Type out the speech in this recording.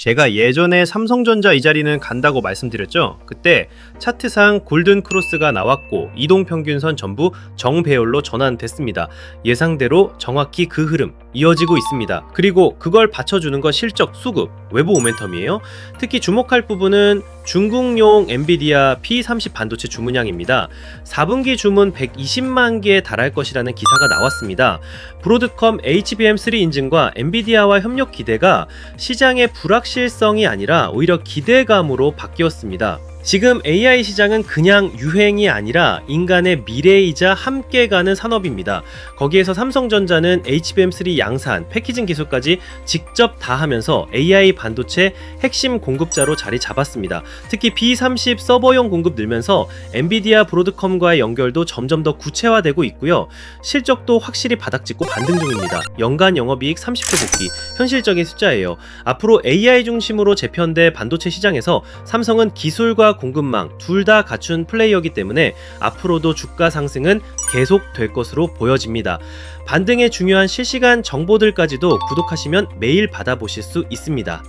제가 예전에 삼성전자 이 자리는 간다고 말씀드렸죠. 그때 차트상 골든 크로스가 나왔고 이동 평균선 전부 정배열로 전환됐습니다. 예상대로 정확히 그 흐름 이어지고 있습니다. 그리고 그걸 받쳐주는 건 실적 수급, 외부 모멘텀이에요. 특히 주목할 부분은 중국용 엔비디아 P30 반도체 주문량입니다. 4분기 주문 120만 개에 달할 것이라는 기사가 나왔습니다. 브로드컴 HBM3 인증과 엔비디아와 협력 기대가 시장의 불확실성이 아니라 오히려 기대감으로 바뀌었습니다. 지금 AI 시장은 그냥 유행이 아니라 인간의 미래이자 함께 가는 산업입니다. 거기에서 삼성전자는 HBM3 양산, 패키징 기술까지 직접 다 하면서 AI 반도체 핵심 공급자로 자리 잡았습니다. 특히 B30 서버용 공급 늘면서 엔비디아 브로드컴과의 연결도 점점 더 구체화되고 있고요. 실적도 확실히 바닥짓고 반등 중입니다. 연간 영업이익 30조 복귀, 현실적인 숫자예요. 앞으로 AI 중심으로 재편될 반도체 시장에서 삼성은 기술과 공급망 둘 다 갖춘 플레이어이기 때문에 앞으로도 주가 상승은 계속 될 것으로 보여집니다. 반등의 중요한 실시간 정보들까지도 구독하시면 매일 받아보실 수 있습니다.